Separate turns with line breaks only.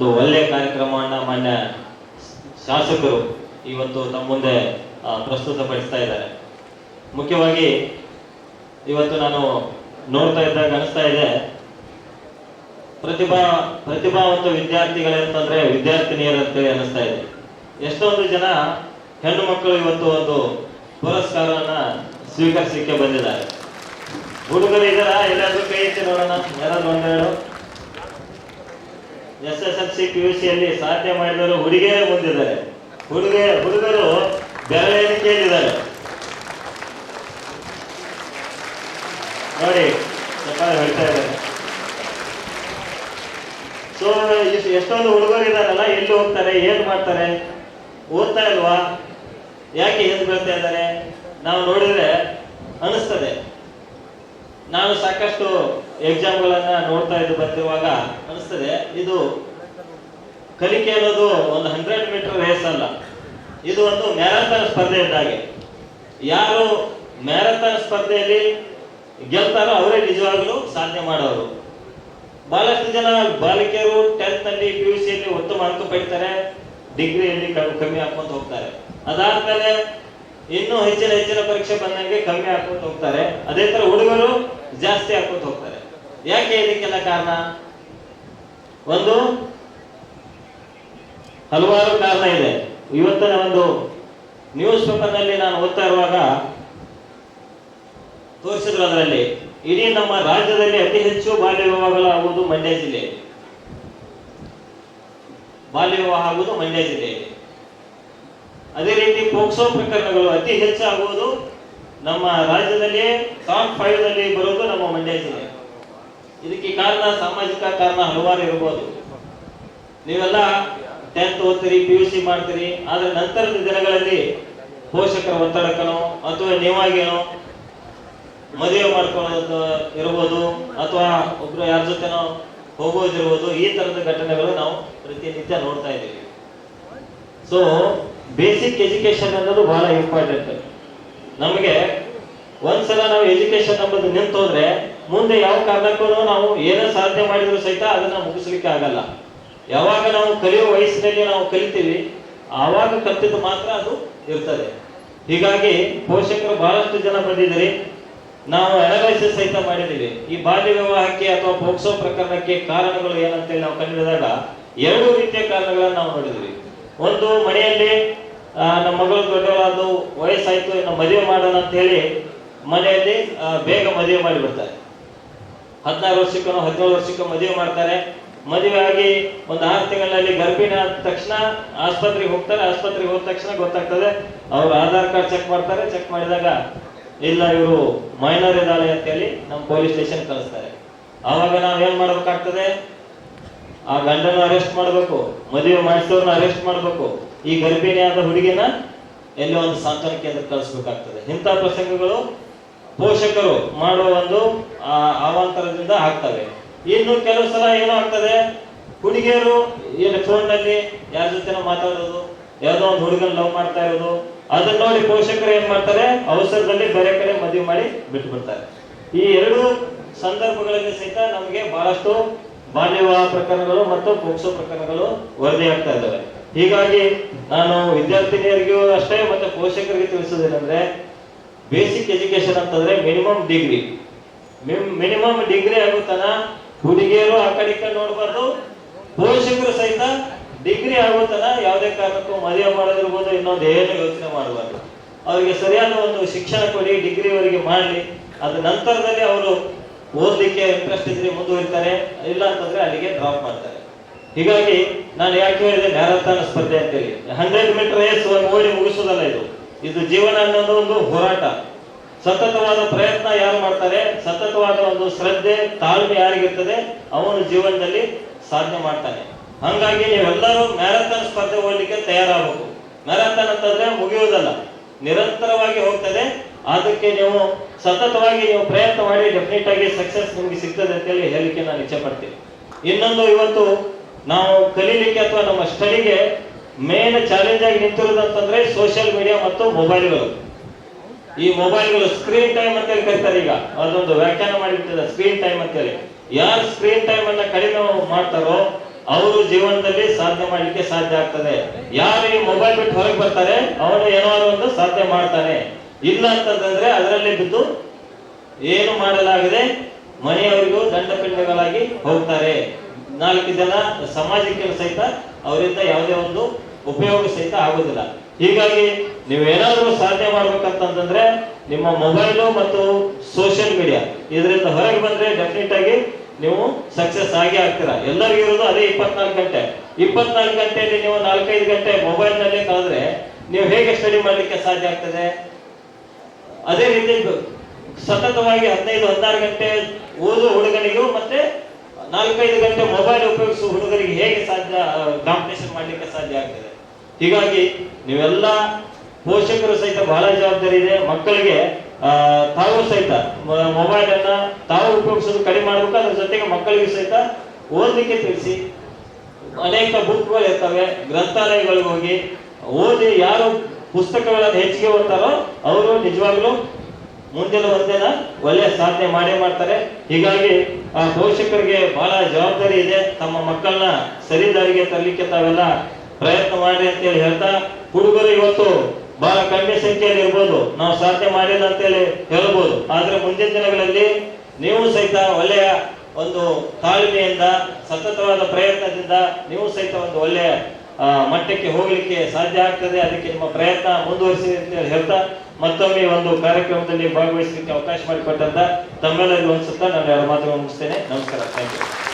ಒಂದು ಒಳ್ಳೆ ಕಾರ್ಯಕ್ರಮವನ್ನ ಮಾನ್ಯ ಶಾಸಕರು ಇವತ್ತು ತಮ್ಮ ಮುಂದೆ ಪ್ರಸ್ತುತಪಡಿಸ್ತಾ ಇದ್ದಾರೆ. ಮುಖ್ಯವಾಗಿ ಇವತ್ತು ನಾನು ನೋಡ್ತಾ ಇದ್ದಾಗ ಅನಿಸ್ತಾ ಇದೆ, ಪ್ರತಿಭಾ ಪ್ರತಿಭಾವಂತ ವಿದ್ಯಾರ್ಥಿಗಳಂತಂದ್ರೆ ವಿದ್ಯಾರ್ಥಿನಿಯರು ಅಂತೇಳಿ ಅನಿಸ್ತಾ ಇದೆ. ಎಷ್ಟೊಂದು ಜನ ಹೆಣ್ಣು ಮಕ್ಕಳು ಇವತ್ತು ಒಂದು ಪುರಸ್ಕಾರವನ್ನ ಸ್ವೀಕರಿಸಲಿಕ್ಕೆ ಬಂದಿದ್ದಾರೆ. ಹುಡುಗರು ಇದರ ಎಲ್ಲಾದ್ರೂ ಕೈ ಎತ್ತಿ ನೋಡೋಣ. ಯಾರಾದ್ರೂ ಒಂದೆರಡು? S S L C P U ಸಿಯಲ್ಲಿ ಸಾಧನೆ ಮಾಡಿದವರು ಹುಡುಗಿಯರೇ ಮುಂದಿದ್ದಾರೆ. ಹುಡುಗಿಯ ಹುಡುಗರು ಬೆರಳ ಕೇಳಿದ್ದಾರೆ ನೋಡಿ ಹೇಳ್ತಾ ಇದ್ದಾರೆ. ಸೊ ಎಷ್ಟೊಂದು ಹುಡುಗರು ಇದಾರಲ್ಲ ಎಲ್ಲಿ ಹೋಗ್ತಾರೆ, ಏನ್ ಮಾಡ್ತಾರೆ, ಓದ್ತಾ ಇಲ್ವಾ? ಯಾಕೆ ಎದ್ದು ಬೀಳ್ತಾ ಇದ್ದಾರೆ? ನಾವು ನೋಡಿದ್ರೆ ಅನಿಸ್ತದೆ. ನಾನು ಸಾಕಷ್ಟು ಎಕ್ಸಾಮ್ಗಳನ್ನ ನೋಡ್ತಾ ಇದ್ದು ಬಂದಿರುವಾಗ ಅನಿಸ್ತದೆ, ಇದು ಕಲಿಕೆ ಅನ್ನೋದು ಒಂದು ಹಂಡ್ರೆಡ್ ಮೀಟರ್ ರೇಸ್ ಅಲ್ಲ. ಇದು ಒಂದು ಮ್ಯಾರಥಾನ್ ಸ್ಪರ್ಧೆ ಇದ್ದಾಗೆ ಯಾರು ಮ್ಯಾರಥಾನ್ ಸ್ಪರ್ಧೆಯಲ್ಲಿ ಗೆಲ್ತಾರೋ ಅವರೇ ನಿಜವಾಗ್ಲೂ ಸಾಧನೆ ಮಾಡೋರು. ಬಹಳಷ್ಟು ಜನ ಬಾಲಕಿಯರು ಟೆಂತ್ನಲ್ಲಿ ಪಿ ಯು ಸಿಯಲ್ಲಿ ಉತ್ತಮ ಅಂಕ ಪಡಿತಾರೆ ಡಿಗ್ರಿಯಲ್ಲಿ ಕಮ್ಮಿ ಹಾಕೊಂತ ಹೋಗ್ತಾರೆ. ಅದಾದ್ಮೇಲೆ ಇನ್ನೂ ಹೆಚ್ಚಿನ ಹೆಚ್ಚಿನ ಪರೀಕ್ಷೆ ಬಂದಂಗೆ ಕಮ್ಮಿ ಹಾಕೊಂತ ಹೋಗ್ತಾರೆ. ಅದೇ ತರ ಹುಡುಗರು ಜಾಸ್ತಿ ಹಾಕೊಂತ ಹೋಗ್ತಾರೆ. ಯಾಕೆ ಇದಕ್ಕೆಲ್ಲ ಕಾರಣ? ಒಂದು, ಹಲವಾರು ಕಾರಣ ಇದೆ. ಇವತ್ತಿನ ಒಂದು ನ್ಯೂಸ್ ಪೇಪರ್ನಲ್ಲಿ ನಾನು ಓದ್ತಾ ಇರುವಾಗ ತೋರಿಸಿದ್ರು ಅದರಲ್ಲಿ, ಇಡೀ ನಮ್ಮ ರಾಜ್ಯದಲ್ಲಿ ಅತಿ ಹೆಚ್ಚು ಬಾಲ್ಯ ವಿವಾಹಗಳಾಗುವುದು ಮಂಡ್ಯ ಜಿಲ್ಲೆ. ಬಾಲ್ಯ ವಿವಾಹ ಆಗುವುದು ಮಂಡ್ಯ ಜಿಲ್ಲೆ. ಅದೇ ರೀತಿ ಪೋಕ್ಸೋ ಪ್ರಕರಣಗಳು ಅತಿ ಹೆಚ್ಚಾಗುವುದು ನಮ್ಮ ರಾಜ್ಯದಲ್ಲಿ ಟಾಪ್ ಫೈವ್ನಲ್ಲಿ ಬರುವುದು ನಮ್ಮ ಮಂಡ್ಯ ಜಿಲ್ಲೆ. ಇದಕ್ಕೆ ಕಾರಣ ಸಾಮಾಜಿಕ ಕಾರಣ ಹಲವಾರು ಇರಬಹುದು ನೀವೆಲ್ಲ ಟೆಂತ್ ಓದ್ತೀರಿ ಪಿ ಯು ಸಿ ಮಾಡ್ತೀರಿ, ಆದ್ರೆ ನಂತರದ ದಿನಗಳಲ್ಲಿ ಪೋಷಕರ ಒತ್ತಡಕ್ಕನೋ ಅಥವಾ ನೀವಾಗೇನೋ ಮದುವೆ ಮಾಡ್ಕೊಳ್ಳೋದು ಇರ್ಬೋದು, ಅಥವಾ ಒಬ್ರು ಯಾರ ಜೊತೆನೋ ಹೋಗೋದಿರ್ಬೋದು ಈ ತರದ ಘಟನೆಗಳು ನಾವು ಪ್ರತಿನಿತ್ಯ ನೋಡ್ತಾ ಇದ್ದೀವಿ. ಸೊ ಬೇಸಿಕ್ ಎಜುಕೇಶನ್ ಅನ್ನೋದು ಬಹಳ ಇಂಪಾರ್ಟೆಂಟ್ ನಮಗೆ ಒಂದ್ಸಲ ನಾವು ಎಜುಕೇಶನ್ ಅನ್ನೋದು ನಿಂತು ಹೋದ್ರೆ ಮುಂದೆ ಯಾವ ಕಾರಣಕ್ಕೂ ನಾವು ಏನೇ ಸಾಧನೆ ಮಾಡಿದ್ರು ಸಹಿತ ಅದನ್ನ ಮುಗಿಸ್ಲಿಕ್ಕೆ ಆಗಲ್ಲ. ಯಾವಾಗ ನಾವು ಕಲಿಯುವ ವಯಸ್ಸಿನಲ್ಲಿ ನಾವು ಕಲಿತೀವಿ, ಆವಾಗ ಕಲ್ತಿದ್ದು ಮಾತ್ರ ಅದು ಇರ್ತದೆ. ಹೀಗಾಗಿ ಪೋಷಕರು ಬಹಳಷ್ಟು ಜನ ಬಂದಿದ್ದೀರಿ. ನಾವು ಅನಲೈಸಿಸ್ ಸಹಿತ ಮಾಡಿದ್ದೀವಿ. ಈ ಬಾಲ್ಯ ವಿವಾಹಕ್ಕೆ ಅಥವಾ ಪೋಕ್ಸೋ ಪ್ರಕರಣಕ್ಕೆ ಕಾರಣಗಳು ಏನಂತೇಳಿ ನಾವು ಕಂಡಿಡಿದಾಗ ಎರಡು ರೀತಿಯ ಕಾರಣಗಳನ್ನು ನಾವು ನೋಡಿದ್ವಿ ಒಂದು, ಮನೆಯಲ್ಲಿ ನಮ್ಮ ಮಗಳು ದೊಡ್ಡವಳಾದು ವಯಸ್ಸಾಯ್ತು, ಇನ್ನು ಮದುವೆ ಮಾಡೋಣ ಅಂತ ಹೇಳಿ ಮನೆಯಲ್ಲಿ ಬೇಗ ಮದುವೆ ಮಾಡಿಬಿಡ್ತಾರೆ. ಹದಿನಾರು ವರ್ಷಕ್ಕೂ ಹದಿನೇಳು ವರ್ಷಕ್ಕೂ ಮದುವೆ ಮಾಡ್ತಾರೆ. ಮದುವೆ ಆಗಿ ಒಂದು ಆರು ತಿಂಗಳಲ್ಲಿ ಗರ್ಭಿಣಿ ಆದ ತಕ್ಷಣ ಆಸ್ಪತ್ರೆಗೆ ಹೋಗ್ತಾರೆ. ಆಸ್ಪತ್ರೆಗೆ ಹೋದ ತಕ್ಷಣ ಗೊತ್ತಾಗ್ತದೆ, ಅವ್ರ ಆಧಾರ್ ಕಾರ್ಡ್ ಚೆಕ್ ಮಾಡ್ತಾರೆ. ಚೆಕ್ ಮಾಡಿದಾಗ, ಇಲ್ಲ, ಇವರು ಮೈನರ್ ಇದ್ದಾಳೆ ಅಂತ ಹೇಳಿ ನಮ್ಮ ಪೊಲೀಸ್ ಸ್ಟೇಷನ್ ಕಳಿಸ್ತಾರೆ. ಆವಾಗ ನಾವು ಏನ್ ಮಾಡ್ಬೇಕಾಗ್ತದೆ? ಆ ಗಂಡನ ಅರೆಸ್ಟ್ ಮಾಡಬೇಕು, ಮದುವೆ ಮಾಡಿಸೋರ್ನ ಅರೆಸ್ಟ್ ಮಾಡಬೇಕು. ಈ ಗರ್ಭಿಣಿ ಆದ ಹುಡುಗಿನ ಎಲ್ಲೋ ಒಂದು ಸಾಂತ್ವನ ಕೇಂದ್ರ ಕಳಿಸ್ಬೇಕಾಗ್ತದೆ. ಇಂಥ ಪ್ರಸಂಗಗಳು ಪೋಷಕರು ಮಾಡುವ ಒಂದು ಅವಾಂತರದಿಂದ ಆಗ್ತವೆ ಇನ್ನು ಕೆಲವು ಸಲ ಏನೋ ಆಗ್ತದೆ ಹುಡುಗಿಯರು ಏನು ಫೋನ್ನಲ್ಲಿ ಯಾರ ಜೊತೆನೋ ಮಾತಾಡೋದು, ಯಾವುದೋ ಒಂದು ಹುಡುಗನ ಲವ್ ಮಾಡ್ತಾ ಇರೋದು, ಅದನ್ನ ನೋಡಿ ಪೋಷಕರು ಏನ್ ಮಾಡ್ತಾರೆ? ಅವಸರದಲ್ಲಿ ಬೇರೆ ಕಡೆ ಮದುವೆ ಮಾಡಿ ಬಿಟ್ಟು ಬಿಡ್ತಾರೆ. ಈ ಎರಡು ಸಂದರ್ಭಗಳಲ್ಲಿ ಸಹಿತ ನಮಗೆ ಬಹಳಷ್ಟು ಬಾಲ್ಯ ಪ್ರಕರಣಗಳು ಮತ್ತು ಪೋಕ್ಸೋ ಪ್ರಕರಣಗಳು ವರದಿಯಾಗ್ತಾ ಇದ್ದಾವೆ. ಹೀಗಾಗಿ ನಾನು ವಿದ್ಯಾರ್ಥಿನಿಯರಿಗೂ ಅಷ್ಟೇ ಮತ್ತೆ ಪೋಷಕರಿಗೆ ತಿಳಿಸೋದೇನೆಂದ್ರೆ ಬೇಸಿಕ್ ಎಜುಕೇಶನ್ ಅಂತಂದ್ರೆ ಮಿನಿಮಮ್ ಡಿಗ್ರಿ ಮಿನಿಮಮ್ ಡಿಗ್ರಿ ಆಗುತ್ತಾನ ಹುಡುಗಿಯರು ಆ ಕಡೆ ಕಡೆ ನೋಡಬಾರ್ದು. ಪೋಷಕರು ಸಹಿತ ಡಿಗ್ರಿ ಆಗುತ್ತಾನ ಯಾವುದೇ ಕಾರಣಕ್ಕೂ ಮದುವೆ ಮಾಡೋದಿರ್ಬೋದು ಇನ್ನೊಂದು ಏನು ಯೋಚನೆ ಮಾಡಬಾರ್ದು. ಅವರಿಗೆ ಸರಿಯಾದ ಒಂದು ಶಿಕ್ಷಣ ಕೊಡಿ ಡಿಗ್ರಿವರೆಗೆ ಮಾಡಲಿ. ಅದ ನಂತರದಲ್ಲಿ ಅವರು ಓದಲಿಕ್ಕೆ ಇಂಟ್ರೆಸ್ಟ್ ಇದ್ರೆ ಮುಂದುವರಿತಾರೆ. ಇಲ್ಲ ಅಂತಂದ್ರೆ ಅಲ್ಲಿಗೆ ಡ್ರಾಪ್ ಮಾಡ್ತಾರೆ. ಹೀಗಾಗಿ ನಾನು ಯಾಕೆ ಹೇಳಿದೆ ಮ್ಯಾರಥಾನ್ ಸ್ಪರ್ಧೆ ಅಂತೇಳಿ. ಹಂಡ್ರೆಡ್ ಮೀಟರ್ ರೇಸ್ ಓಡಿ ಮುಗಿಸೋದಲ್ಲ ಇದು. ಇದು ಜೀವನ ಅನ್ನೋದು ಒಂದು ಹೋರಾಟ. ಸತತವಾದ ಪ್ರಯತ್ನ ಯಾರು ಮಾಡ್ತಾರೆ? ಸತತವಾದ ಒಂದು ಶ್ರದ್ಧೆ, ತಾಳ್ಮೆ ಯಾರಿಗಿರ್ತದೆ? ಅವನು ಜೀವನದಲ್ಲಿ ಸಾಧನೆ ಮಾಡ್ತಾನೆ. ಹಂಗಾಗಿ ನೀವೆಲ್ಲರೂ ಮ್ಯಾರಥಾನ್ ಸ್ಪರ್ಧೆ ಹೋಗ್ಲಿಕ್ಕೆ ತಯಾರಾಗಬೇಕು. ಮ್ಯಾರಥಾನ್ ಅಂತಂದ್ರೆ ಮುಗಿಯುವುದಲ್ಲ ನಿರಂತರವಾಗಿ ಹೋಗ್ತದೆ. ಅದಕ್ಕೆ ನೀವು ಸತತವಾಗಿ ನೀವು ಪ್ರಯತ್ನ ಮಾಡಿ ಡೆಫಿನೆಟ್ ಆಗಿ ಸಕ್ಸಸ್ ನಿಮ್ಗೆ ಸಿಗ್ತದೆ ಅಂತೇಳಿ ಹೇಳಿಕೆ ನಾನು ಇಚ್ಛೆ ಪಡ್ತೀನಿ. ಇನ್ನೊಂದು ಇವತ್ತು ನಾವು ಕಲೀಲಿಕ್ಕೆ ಅಥವಾ ನಮ್ಮ ಸ್ಟಡಿಗೆ ಮೇನ್ ಚಾಲೆಂಜ್ ಆಗಿ ನಿಂತಿರೋದು ಅಂತಂದ್ರೆ ಸೋಷಿಯಲ್ ಮೀಡಿಯಾ ಮತ್ತು ಮೊಬೈಲ್ಗಳು ಈ ಮೊಬೈಲ್ಗಳು ಸ್ಕ್ರೀನ್ ಟೈಮ್ ಅಂತ ಹೇಳಿ ಕರೀತಾರೆ ಈಗ. ಅದೊಂದು ವ್ಯಾಖ್ಯಾನ ಮಾಡಿಬಿಟ್ಟಿದೆ ಸ್ಕ್ರೀನ್ ಟೈಮ್ ಅಂತ ಹೇಳಿ. ಯಾರು ಸ್ಕ್ರೀನ್ ಟೈಮ್ ಅನ್ನ ಕಡಿಮೆ ಮಾಡ್ತಾರೋ ಅವರು ಜೀವನದಲ್ಲಿ ಸಾಧನೆ ಮಾಡಲಿಕ್ಕೆ ಸಾಧ್ಯ ಆಗ್ತದೆ. ಯಾರು ಈ ಮೊಬೈಲ್ ಬಿಟ್ಟು ಹೊರಗೆ ಬರ್ತಾರೆ, ಅವನು ಏನೋ ಒಂದು ಸಾಧನೆ ಮಾಡ್ತಾನೆ. ಇಲ್ಲ ಅಂತಂದ್ರೆ ಅದರಲ್ಲಿ ಬಿದ್ದು ಏನು ಮಾಡಲಾಗಿದೆ ಮನೆಯವರಿಗೂ ದಂಡಪಿಂಡಗಳಾಗಿ ಹೋಗ್ತಾರೆ. ನಾಲ್ಕು ಜನ ಸಮಾಜಕ್ಕೆ ಸಹಿತ ಅವರಿಂದ ಯಾವುದೇ ಒಂದು ಉಪಯೋಗ ಸಹಿತ ಆಗುದಿಲ್ಲ. ಹೀಗಾಗಿ ನೀವು ಏನಾದರೂ ಸಾಧನೆ ಮಾಡ್ಬೇಕಂತಂದ್ರೆ ನಿಮ್ಮ ಮೊಬೈಲು ಮತ್ತು ಸೋಷಿಯಲ್ ಮೀಡಿಯಾ ಇದರಿಂದ ಹೊರಗೆ ಬಂದ್ರೆ ಡೆಫಿನೆಟ್ ಆಗಿ ನೀವು ಸಕ್ಸಸ್ ಆಗಿ ಆಗ್ತೀರಾ. ಎಲ್ಲರಿಗೂ ಇರೋದು ಅದೇ ಇಪ್ಪತ್ನಾಲ್ಕು ಗಂಟೆ. ಇಪ್ಪತ್ನಾಲ್ಕು ಗಂಟೆಯಲ್ಲಿ ನೀವು ನಾಲ್ಕೈದು ಗಂಟೆ ಮೊಬೈಲ್ನಲ್ಲಿ ಕಳೆದ್ರೆ ನೀವು ಹೇಗೆ ಸ್ಟಡಿ ಮಾಡಲಿಕ್ಕೆ ಸಾಧ್ಯ ಆಗ್ತದೆ? ಅದೇ ರೀತಿ ಸತತವಾಗಿ ಹದಿನೈದು, ಹದಿನಾರು ಗಂಟೆ ಓದುವ ಹುಡುಗನಿಗೂ ಮತ್ತೆ ನಾಲ್ಕೈದು ಗಂಟೆ ಮೊಬೈಲ್ ಉಪಯೋಗಿಸುವ ಹುಡುಗರಿಗೆ ಹೇಗೆ ಸಾಧ್ಯ ಕಾಂಪಿಟೇಷನ್ ಮಾಡಲಿಕ್ಕೆ ಸಾಧ್ಯ ಆಗ್ತದೆ? ಹೀಗಾಗಿ ನೀವೆಲ್ಲ ಪೋಷಕರು ಸಹಿತ ಬಹಳ ಜವಾಬ್ದಾರಿ ಇದೆ. ಮಕ್ಕಳಿಗೆ ತಾವು ಸಹಿತ ಮೊಬೈಲ್ ಅನ್ನ ತಾವು ಉಪಯೋಗಿಸೋದು ಕಡಿಮೆ ಮಾಡಬೇಕು. ಅದ್ರ ಜೊತೆಗೆ ಮಕ್ಕಳಿಗೆ ಸಹಿತ ಓದಲಿಕ್ಕೆ ತಿಳಿಸಿ. ಅನೇಕ ಬುಕ್ಗಳು ಇರ್ತವೆ, ಗ್ರಂಥಾಲಯಗಳಿಗೆ ಹೋಗಿ ಓದಿ ಯಾರು ಪುಸ್ತಕಗಳನ್ನು ಹೆಚ್ಚಿಗೆ ಓದ್ತಾರೋ ಅವರು ನಿಜವಾಗ್ಲೂ ಮುಂದಿನ ಒಂದೇನ ಒಳ್ಳೆಯ ಸಾಧನೆ ಮಾಡೇ ಮಾಡ್ತಾರೆ. ಹೀಗಾಗಿ, ಆ ಪೋಷಕರಿಗೆ ಬಹಳ ಜವಾಬ್ದಾರಿ ಇದೆ. ತಮ್ಮ ಮಕ್ಕಳನ್ನ ಸರಿ ದಾರಿಗೆ ತರಲಿಕ್ಕೆ ತಾವೆಲ್ಲ ಪ್ರಯತ್ನ ಮಾಡಿ ಅಂತೇಳಿ ಹೇಳ್ತಾ, ಹುಡುಗರು ಇವತ್ತು ಬಹಳ ಕಡಿಮೆ ಸಂಖ್ಯೆಯಲ್ಲಿ ಇರ್ಬೋದು. ನಾವು ಸಾಧ್ಯ ಮಾಡಿಲ್ಲ ಅಂತೇಳಿ ಹೇಳ್ಬೋದು. ಆದ್ರೆ ಮುಂದಿನ ದಿನಗಳಲ್ಲಿ ನೀವು ಸಹಿತ ಒಳ್ಳೆಯ ಒಂದು ತಾಳ್ಮೆಯಿಂದ, ಸತತವಾದ ಪ್ರಯತ್ನದಿಂದ ನೀವು ಸಹಿತ ಒಂದು ಒಳ್ಳೆಯ ಮಟ್ಟಕ್ಕೆ ಹೋಗ್ಲಿಕ್ಕೆ ಸಾಧ್ಯ ಆಗ್ತದೆ. ಅದಕ್ಕೆ ನಿಮ್ಮ ಪ್ರಯತ್ನ ಮುಂದುವರಿಸಿ ಅಂತ ಹೇಳಿ ಹೇಳ್ತಾ, ಮತ್ತೊಮ್ಮೆ ಒಂದು ಕಾರ್ಯಕ್ರಮದಲ್ಲಿ ಭಾಗವಹಿಸಲಿಕ್ಕೆ ಅವಕಾಶ ಮಾಡಿಕೊಟ್ಟಂತ ತಮ್ಮೆಲ್ಲರಿಗೂ ಅನ್ಸುತ್ತಾ, ನಾನು ಎರಡು ಮಾತುಗಳನ್ನು ಮುಗಿಸ್ತೇನೆ. ನಮಸ್ಕಾರ. Thank you